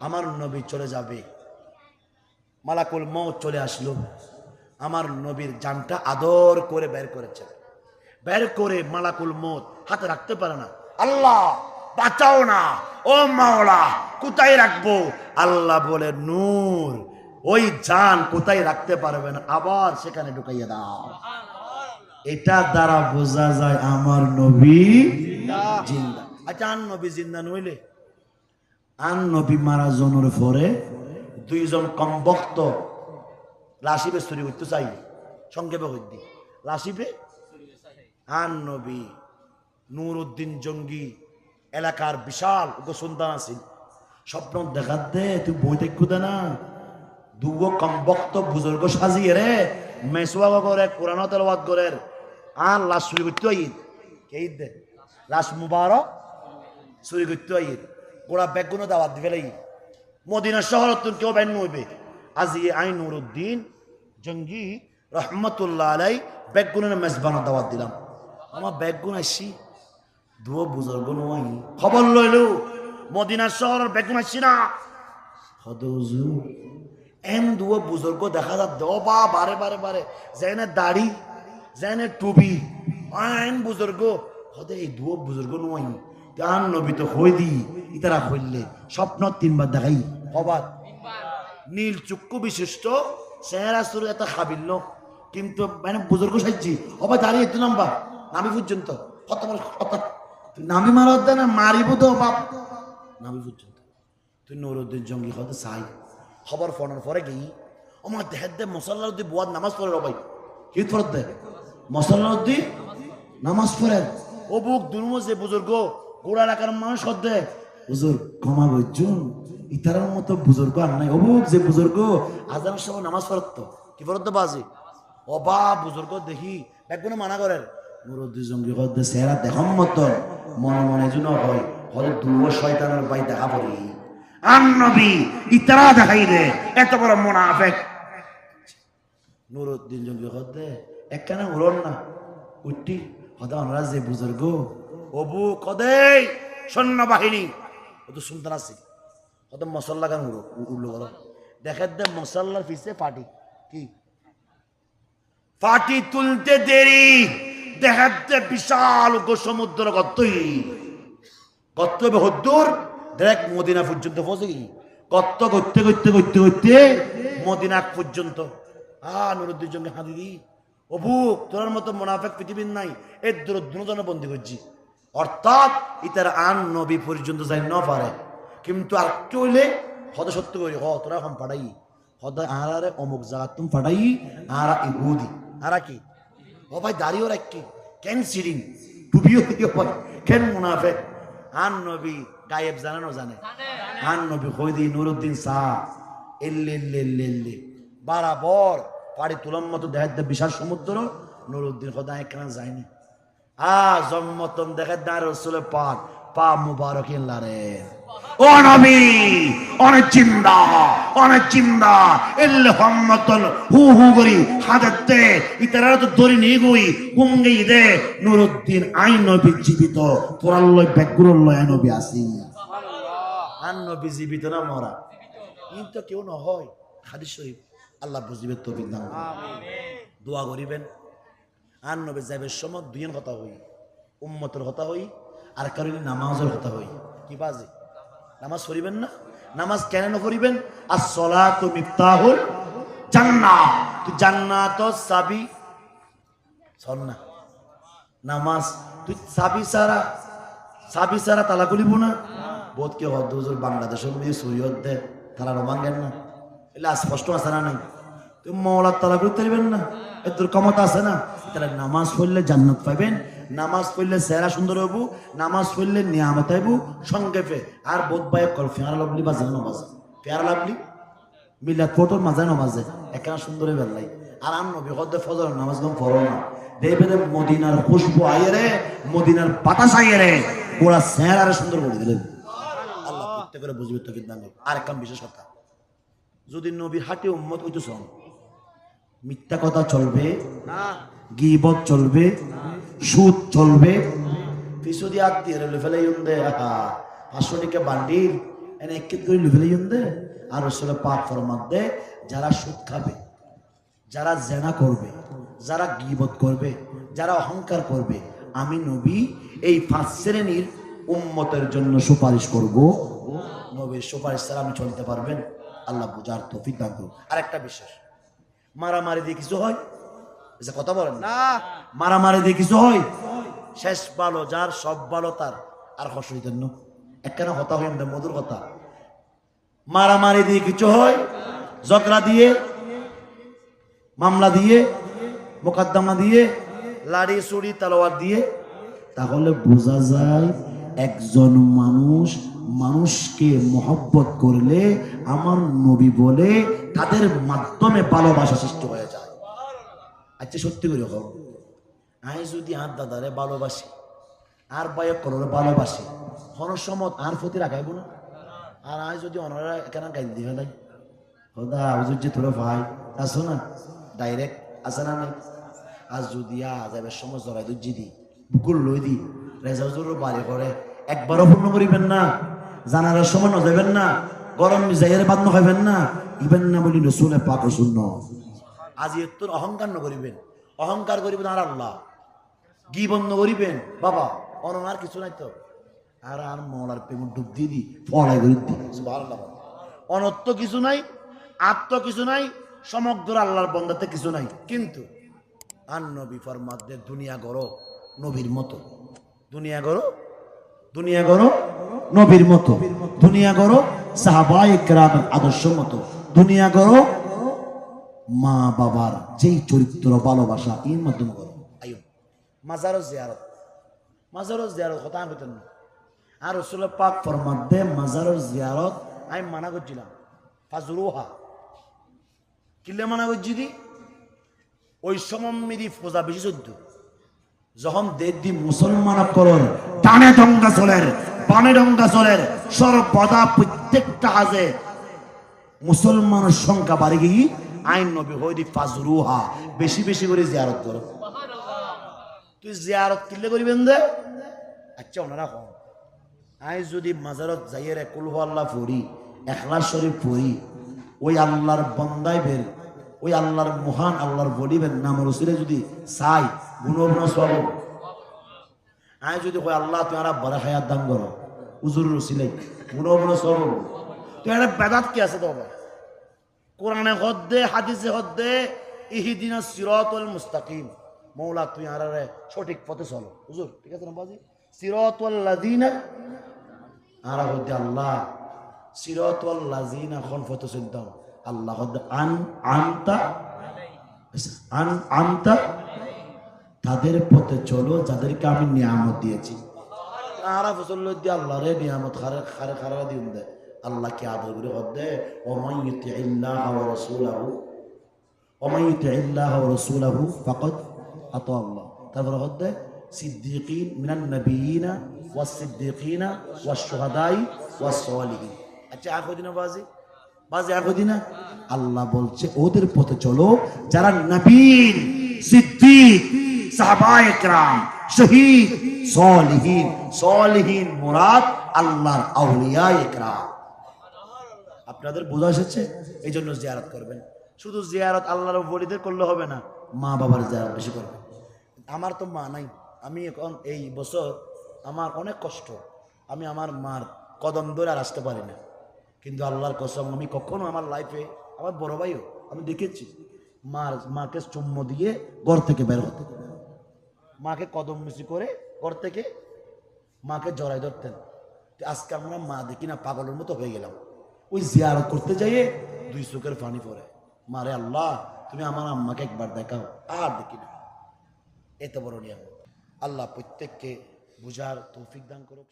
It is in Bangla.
আমার নবী চলে যাবে। মালাকুল মৌত চলে আসলো। আমার নবীর জানটা আদর করে বের করেছে। বের করে মালাকুল মৌত হাতে রাখতে পারে না। আল্লাহ বাঁচাও না। ও মাওলা কোথায় রাখব? আল্লাহ বলে নূর ওই জান কোথায় রাখতে পারবেন আবার সেখানে ঢুকাইয়া দাও। এটা দ্বারা বোঝা যায় আমার নবী জিন্দা। আচ্ছা নবী জিন্দা নইলে? আন নবী মারা জনের পরে দুইজন কমবক্ত লাসিবে চুরি করতে চাই। সংক্ষেপে হইদি লাসিবে আন নবী নূর উদ্দিন জঙ্গি এলাকার বিশাল ওকে সন্তান আছিল স্বপ্ন দেখাত দে, তুই বই দেখু দে না। দুগো কমবক্ত বুজুর্গ সাজিয়ে রে, মেসুয়া করে কোরআন তেলবাদ করে আর লাশ চুরি করতে আইদ কে ঈদ দে? লাশ মুবারক চুরি করতে আইদ গোড়া বেগুনো দাওয়াত দিবে মদিনা শহর তুন কেউ ব্যান হইবে আজি আই উদ্দিন জঙ্গি রহমতুল্লাহ আলাই বেগুনের মেজবানা দাওয়াত দিলাম। আমার বেগুন আসছি দুয়ো বুজুর্গ নয় খবর লইলো, মদিনা শহর বেগুন আসছি না। এম দুয়ো বুজুর্গ দেখা যা দেও বা বারে বারে বারে, যেনে দাড়ি, যেনে টুপি এম বুজুর্গ। হদে এই দুয়ো বুজুর্গ নয়। গান নবী তো হই দি ইতারা হইলে স্বপ্ন তিনবার দেখাই। হবার নীল চক্ষু বিশিষ্ট চেহারা শুরু এত খাবিল্য কিন্তু মানে বুজুর্গ সাইছি অবাই দাঁড়িয়ে একটু নাম্বা। নামি পর্যন্ত। কত বড় কত তুই নামি মারার দেয় না মারিব তো বাপ। নামি পর্যন্ত। তুই নুরুদ্দিন জঙ্গি হতে চাই। খবর ফোনের পরে গেই আমার দেহের দে মশাল্লার উদ্দি বুয়াদ নামাজ পড়ে রবাই কি ফরত দে? মশাল্লার উদ্দি নামাজ পড়ে। ও বুক দুর্ম যে বুজুর্গ গোড়া এলাকার মানুষ হতে হুজুর, ক্ষমা বইজুন ইতারার মতো বুজুর্গ আর নাই। অবুক যে বুজুর্গ, আজানের সময় নামাজ পড়ত। কি পড়ত বাজে? অবা বুজুর্গ দেখি একগুলো মানা করেন মুরব্বী জঙ্গি হতে চেহারা দেখাম মতন, মনে মনে যেন হয় হলে দুয়ো শয়তানের বাই দেখা পড়ি। আন নবী, ইতারা দেখাই রে এত বড় মোনাফেক। নুরুদ্দিন জঙ্গি হতে একখানা উড়ন না। উঠি হদা ওনারা যে বুজুর্গ অবু কদেই সৈন্যবাহিনী। ও তো সুলতান আছে? কত মশল্লা গান উড়ো উড়লো বলো দেখার দে মশল্লার পিছে পাটি। কি? পাটি তুলতে দেরি। দেখার বিশাল সমুদ্র কত হবে হদ্দুর দেখ মদিনা পর্যন্ত পৌঁছে গেছি করতে করতে করতে করতে মদিনা পর্যন্ত। আ, নুরুদ্দিন জঙ্গে হাঁদি দি। তোর মতো মোনাফেক পৃথিবীর নাই। এর দূর দুজনে বন্দি করছি। অর্থাৎ ইতার আন নবী পর্যন্ত যাই ন পারে। কিন্তু আর একটু হইলে হদ সত্য করি, হ, তোরা এখন পাঠাই হদ আর অমুক জায়গা তুমি পাঠাই আর ইহুদি। আর কি? ও ভাই দাঁড়িয়েও রাখি কেন সিরিং টুপিও কেন মুনাফেক? আন নবী গায়েব জানে না জানে? আন নবী হইদি নুরুদ্দিন শাহ। এল্লে এল্লে এল্লে বারাবর, পাড়ি তুলার মতো দেখা যায় বিশাল সমুদ্র, নুরুদ্দিন খোদা একখানা যায়নি? আ জম্মতন দেখা দাঁড় রসুলের পাক পা মুবারক ইল্লারে ও নবী অনেক চিন্তা অনেক চিন্তা। এল্লে হম্মতন হু হু করি হাজাতে ইতারা তো দড়ি নিয়ে গই গুঙ্গি দে নুরুদ্দিন আই নবী জীবিত। তোরাল লয় ব্যাগুরল লয় নবী আসি আন নবী জীবিত না মরা। কিন্তু কেউ না হয়। হাদিস শরীফ আল্লাহ বুঝিবে তৌফিক দান দোয়া করিবেন। আর নবী যাইবের সময় দুইয়ের কথা হই, উম্মতের কথা হই, আর কারণ নামাজের কথা হই। কি বাজে? নামাজ পড়িবেন না? নামাজ কেন নকরিবেন আর সলা তো মিফতাহুল জান্নাত তুই জান্নাত সাবি শোন না নামাজ, তুই সাবি সারা সাবি সারা তালা খুলিব না? বোধ কে হদ হুজুর বাংলাদেশের মধ্যে সৈয়দ দে তারা রমাঙ্গেন না। এলে স্পষ্ট না নাই? মৌলার তালা না এর তোর ক্ষমতা আছে না। নামাজ পড়লে জান্নাত পাইবেন, নামাজ পড়লে চেহারা সুন্দর হইব, নামাজ পড়লে নিয়ামত হইব সংক্ষেপে আর বোধ বাই কল ফেয়ার লাভলি বাজে না বাজে। ফেয়ার লাভলি মিলাদ ফটোর মাঝে নামাজে আর আম নবী ফজর, নামাজ গম পড়ো না। দেখবে মদিনার খুশবু আইয়ে মদিনার রে ওরা চেহারা সুন্দর করে দিলেন। আল্লাহ প্রত্যেকের বুঝবে তো আর একখান বিশেষ কথা, যদি নবীর হাটে উম্মত হইতো মিথ্যা কথা চলবে গিবত চলবে সুদ চলবে। পিছু দিয়ে আত্মীয় ফেলে দে পাঁচশো টিকে বান্ডিল এনে একিত করে লুফেলে দে। আর রসুলের পাক ফরমাত দে যারা সুদ খাবে যারা জেনা করবে যারা গিবত করবে যারা অহংকার করবে আমি নবী এই পাঁচ শ্রেণির উম্মতের জন্য সুপারিশ করব। নবীর সুপারিশ ছাড়া আমি চলতে পারবেন। আল্লাহ বুঝার তৌফিক দান করুন আরেকটা বিশেষ। মারামারি দিয়ে কিছু হয়? যে কথা বলেন না। মারামারি দিয়ে কিছু হয়? শেষ ভালো যার সব ভালো তার। আর হসই জন্য একখানা কথা হয় আমাদের মধুর কথা। মারামারি দিয়ে কিছু হয়? ঝগড়া দিয়ে? মামলা দিয়ে? মোকদ্দমা দিয়ে? লাড়ি চুড়ি তালোয়ার দিয়ে? তাহলে বোঝা যায় একজন মানুষ মানুষকে মহব্বত করলে, আমার নবী বলে তাদের মাধ্যমে ভালোবাসা সৃষ্টি হয়ে যায়। আচ্ছা সত্যি করে হোক আমি যদি আর দাদারে ভালোবাসি, আর বায়ক করলে ভালোবাসি হনসমত আর প্রতি রাখাইব না? আর আমি যদি অনারা এখানে গাই দিয়ে ফেলাই? হদা হুজুর যে তোরা ভাই আসো না? ডাইরেক্ট আসে না নাই? আজ যদি আজাবের সময় জড়াই দুজি দি, বুকুর লই দি রেজা হুজুরও বাড়ি করে একবারও পূর্ণ করিবেন না। জানার সময় নজাবেন না, গরম মিজাইয়ের বাদ নখাইবেন না। ইবেন না বলি রসুলে পাক শূন্য আজ তোর অহংকার ন করিবেন, অহংকার করিবেন আর আল্লাহ। গি বন্ধ করিবেন, বাবা অননার কিছু নাই তো। আর আর মলার প্রেম ডুব দিয়ে দি ফলাই করে দি। অনত্ব কিছু নাই, আত্ম কিছু নাই, সমগ্র আল্লাহর বন্দাতে কিছু নাই। কিন্তু আর নবী ফরমাদে দুনিয়া গড়ো নবীর মতো। দুনিয়া গড়ো দুনিয়া গড়ো নবীর মতো। দুনিয়া গড়ো সাহাবায়ে কেরামের আদর্শ মতো। দুনিয়া গড়ো মা বাবার যেই চরিত্র ভালোবাসা, এর মাধ্যমে করো আয়ো মাজারও জিয়ারত। মাজারও জিয়ারত কথা আমি না। আর রসুল পাক ফরমাদ্দে মাজারও জিয়ারত আমি মানা করছিলাম। ফাজরুহা। কিলে মানা করছি দি ওই সমমিদি ফোজা বেশি চোদ্দ। যখন দেশ দি মুসলমান করর টানে ডঙ্গা চলের বানে ডঙ্গা চলের সর্বদা প্রত্যেকটা হাজে মুসলমানের সংখ্যা বাড়ি গিয়ে আইন নবী হইদি ফাজরুহা। বেশি বেশি করে জিয়ারত করো। তুই জিয়ারত কিনলে করিবেন দে? আচ্ছা ওনারা হন আই যদি মাজারত যাইয়ের কুলহ আল্লাহ পড়ি, এখলাস শরীফ পড়ি, ওই আল্লাহর বন্দায় বের, ওই আল্লাহর মহান আল্লাহর বলিবেন নাম রসিলে যদি চাই গুণব না সব আই যদি কই আল্লাহ তুই আর বড় খায়ার দাম করো। উজুর রসিলে গুণব না সব তুই একটা বেদাত কি আছে তো আবার? কোরআনে হদ্দে, হাদিসে হদ্দে, ইহিদিনা সিরাতুল মুস্তাকিম। মৌলা, তুই আর সঠিক পথে চলো। হুজুর, ঠিক আছে না বাজি? সিরাতুল লাযিনা, আর হদ্দে আল্লাহ। সিরাতুল লাযিনা কোন পথে চলতাম আল্লাহ হদ্দে আন, আনতা আন, আনতা তাদের পথে চলো, যাদেরকে আমি নিয়ামত দিয়েছি। আল্লাহ আল্লাহ কে করে ওয়া ওমাই ইল্লাহ ওয়া রাসূলাহু ফাকাদ আতা আল্লাহ। তারপর শুহাদাই ওয়াস সালিহিন। আচ্ছা বাজি? আল্লাহ বলছে, ওদের পথে চলো, যারা নবীন, সিদ্দিক একরাম আল্লাহর আউলিয়া আপনাদের বোঝা এসেছে? এই জন্য জিয়ারত করবেন। শুধু জিয়ারত আল্লাহর বলিদের করলে হবে না মা বাবার জিয়ারত বেশি করবেন। আমার তো মা নাই। আমি এখন এই বছর আমার অনেক কষ্ট। আমি আমার মার কদম ধরে আর আসতে পারি না। কিন্তু আল্লাহর কসম, আমি কখনো আমার লাইফে আমার বড় ভাইও, আমি দেখেছি, মার, মাকে চুম্ম দিয়ে ঘর থেকে বের হতে মাকে কদম মিশি করে ঘর থেকে মাকে জড়াই ধরতেন। আজকে আমরা মা দেখি না, পাগলের মতো হয়ে গেলাম। ওই জিয়ারত করতে যাইয়ে দুই চোখের পানি পরে মারে আল্লাহ, তুমি আমার আম্মাকে একবার দেখাও, আর দেখি না। এত বড় নিয়ম আল্লাহ প্রত্যেককে বুঝার তৌফিক দান করুক।